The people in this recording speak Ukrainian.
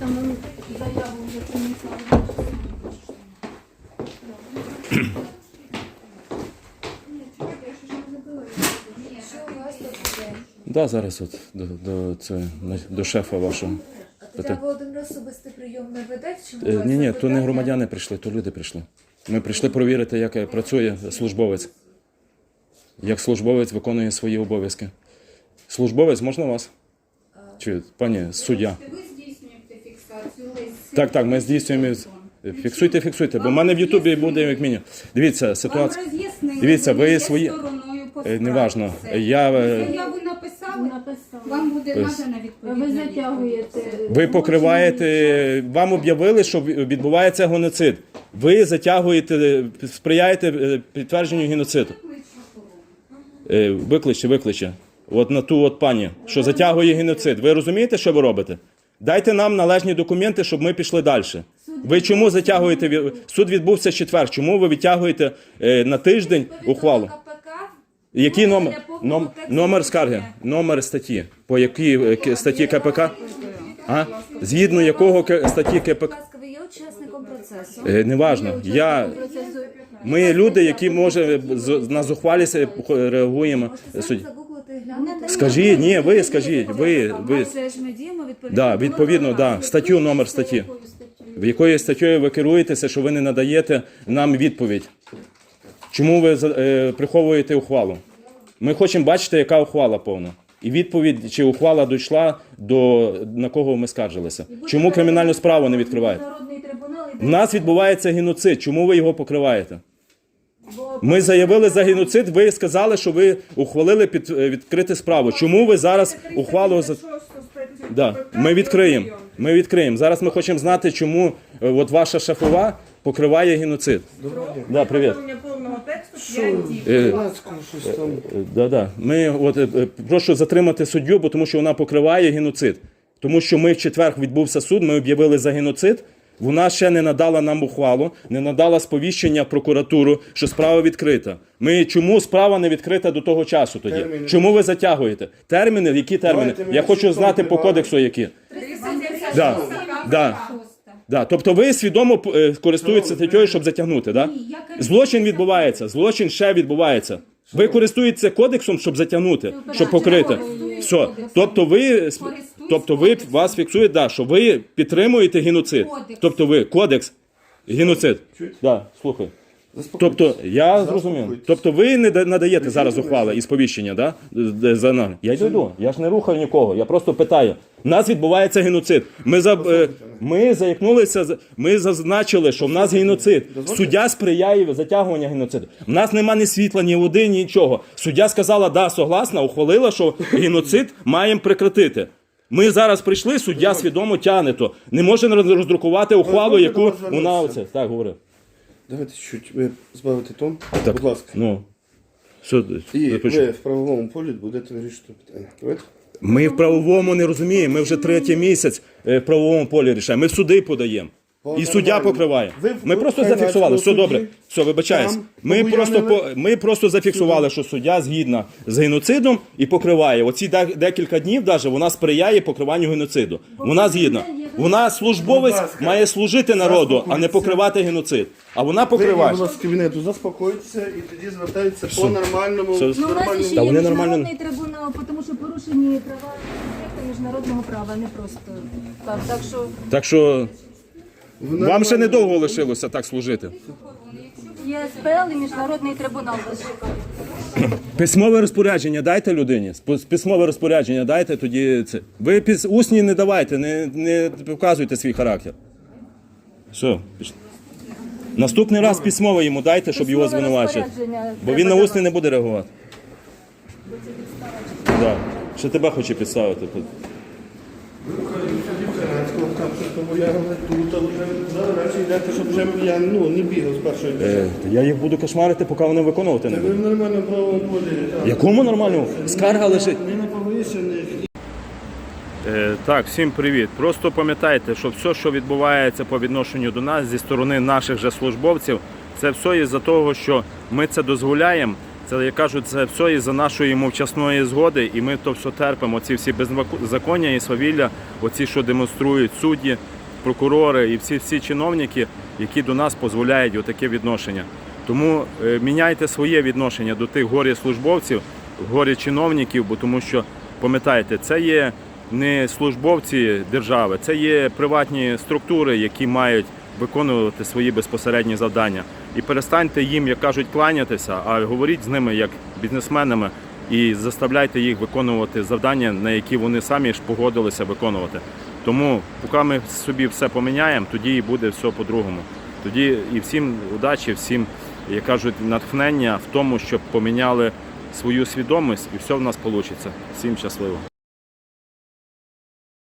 саму заяву вже принесла. Да, зараз от до, до, це, до шефа вашого. Тетяна Володимир особистий прийом не веде? Чому Е, Ні, ні, то не громадяни прийшли, то люди прийшли. Ми прийшли перевірити, як е, працює службовець. Як службовець виконує свої обов'язки. Службовець, можна вас? Чи пані суддя? Ви. Так, так, ми здійснюємо. Фіксуйте, фіксуйте, бо в мене в Ютубі буде як мінімум. Дивіться, ситуація. Дивіться, ви свої- Е. Неважно. Я, е, Заяву написали, вам буде надана відповідь. Ви затягуєте. Ви покриваєте, вам об'явили, що відбувається геноцид. Ви затягуєте, сприяєте е, підтвердженню геноциду. Е, Викличте, викличте. От на ту от пані, що затягує геноцид. Ви розумієте, що ви робите? Дайте нам належні документи, щоб ми пішли далі. Ви чому затягуєте? Суд відбувся четвер. Чому ви відтягуєте е, на тиждень ухвалу? Який номер? Ном, номер скарги, номер статті. По якій е, статті КПК? А? Згідно якого статті КПК? ви є учасником процесу? Е, Неважно. Я, ми люди, які може з- на зухвалість реагуємо. Судді. Скажіть, ні, ви скажіть, ви, ви. Адже ж ми діємо відповідно. Да, відповідно, да. Статтю, номер статті. В якої статтєю ви керуєтеся, що ви не надаєте нам відповідь? Чому ви е, приховуєте ухвалу? Ми хочемо бачити, яка ухвала повна. І відповідь, чи ухвала дійшла до на кого ми скаржилися. Чому кримінальну справу не відкриваєте? Народний трибунал В нас відбувається геноцид. Чому ви його покриваєте? Ми заявили за геноцид. Ви сказали, що ви ухвалили під е, відкрити справу. Чому ви зараз ухвалу за да. Ми відкриємо. Ми відкриємо. Зараз ми хочемо знати, чому е, от ваша шефова покриває геноцид. Да, привіт. Повного тексту 5 діб. Е. Е, Да, да. Ми от е, е, прошу затримати суддю, бо тому що вона покриває геноцид. Тому що ми в четвер відбувся суд, ми об'явили за геноцид. Вона ще не надала нам ухвалу, не надала сповіщення в прокуратуру, що справа відкрита. Ми чому справа не відкрита до того часу тоді? Терміни. Чому ви затягуєте? Терміни? Які терміни? Давайте Я хочу чітко знати по кодексу, які. Да. Да. Да. Да. Тобто ви свідомо е, користуєтеся статтєю, щоб затягнути, да? Ні, я кажу, Злочин відбувається, злочин ще відбувається. Ви користуєтеся кодексом, щоб затягнути, щоб покрити. Все. Тобто ви, тобто ви вас фіксують, да, що ви підтримуєте геноцид. Кодекс. Тобто ви кодекс геноцид. Да, слухай. Тобто я зрозумів. Тобто ви не да- надаєте зараз ухвали і сповіщення, да? За нами. Я йду, я ж не рухаю нікого, я просто питаю. У нас відбувається геноцид. Ми за е, ми заякнулися, за- ми зазначили, що в нас геноцид. Суддя сприяє затягуванню геноциду. У нас нема ні світла, ні води, нічого. Суддя сказала, да, согласна, ухвалила, що геноцид маємо прекратити. Ми зараз прийшли, суддя свідомо тягне то. Не може роздрукувати ухвалу, яку вона оце. Так, говорив. Давайте чуть ви збавите тон. Так. Будь ласка. Ну. Що, І запишу. ви в правовому полі будете вирішити питання. Давайте. Ми в правовому не розуміємо. Ми вже третій місяць е, в правовому полі рішаємо. Ми в суди подаємо. І суддя покриває. Ви Ми просто зафіксували. Все добре. Все, вибачаюсь. Ми просто по- ми просто зафіксували, що суддя згідна з геноцидом і покриває. Оці де- декілька днів даже вона сприяє покриванню геноциду. Вона згідна. Вона службовець має служити народу, а не покривати геноцид. А вона Ви, покриває. будь ласка, з кабінету заспокойтеся і тоді звертайтеся по нормальному. Ну, у нас ще є міжнародний трибунал, тому що порушені права міжнародного права, не просто так. Так що Так що вам ще недовго лишилося так служити. є СПЛ і міжнародний трибунал вас чекає. Письмове розпорядження дайте людині. Спо- Письмове розпорядження дайте тоді це. Ви піс... усні не давайте, не, не показуйте свій характер. Все, пішли. Наступний раз письмове йому дайте, щоб його Письмове звинувачити. розпорядження Бо він треба на усні давати. не буде реагувати. Да. Ще тебе хоче підставити. Кайнацького, там, тому я тут, а йдете, щоб вже я ну, не бігав з першої Е, я їх буду кошмарити, поки вони виконувати не Ви будуть. в нормальному правовому полі. так. Якому нормальному? Скарга лежить. Не на повищених. Е, Так, всім привіт. Просто пам'ятайте, що все, що відбувається по відношенню до нас зі сторони наших же службовців, це все із-за того, що ми це дозволяємо. Це як кажуть, це все із-за нашої мовчасної згоди, і ми то все терпимо. Ці всі беззаконня і свавілля, оці, що демонструють судді, прокурори і всі всі чиновники, які до нас дозволяють отаке відношення. Тому е, міняйте своє відношення до тих горі службовців, горі чиновників, бо тому що пам'ятайте, це є не службовці держави, це є приватні структури, які мають виконувати свої безпосередні завдання. І перестаньте їм, як кажуть, кланятися, а говоріть з ними як бізнесменами і заставляйте їх виконувати завдання, на які вони самі ж погодилися виконувати. Тому, поки ми собі все поміняємо, тоді і буде все по-другому. Тоді і всім удачі, всім, як кажуть, натхнення в тому, щоб поміняли свою свідомість, і все в нас вийде. Всім щасливо.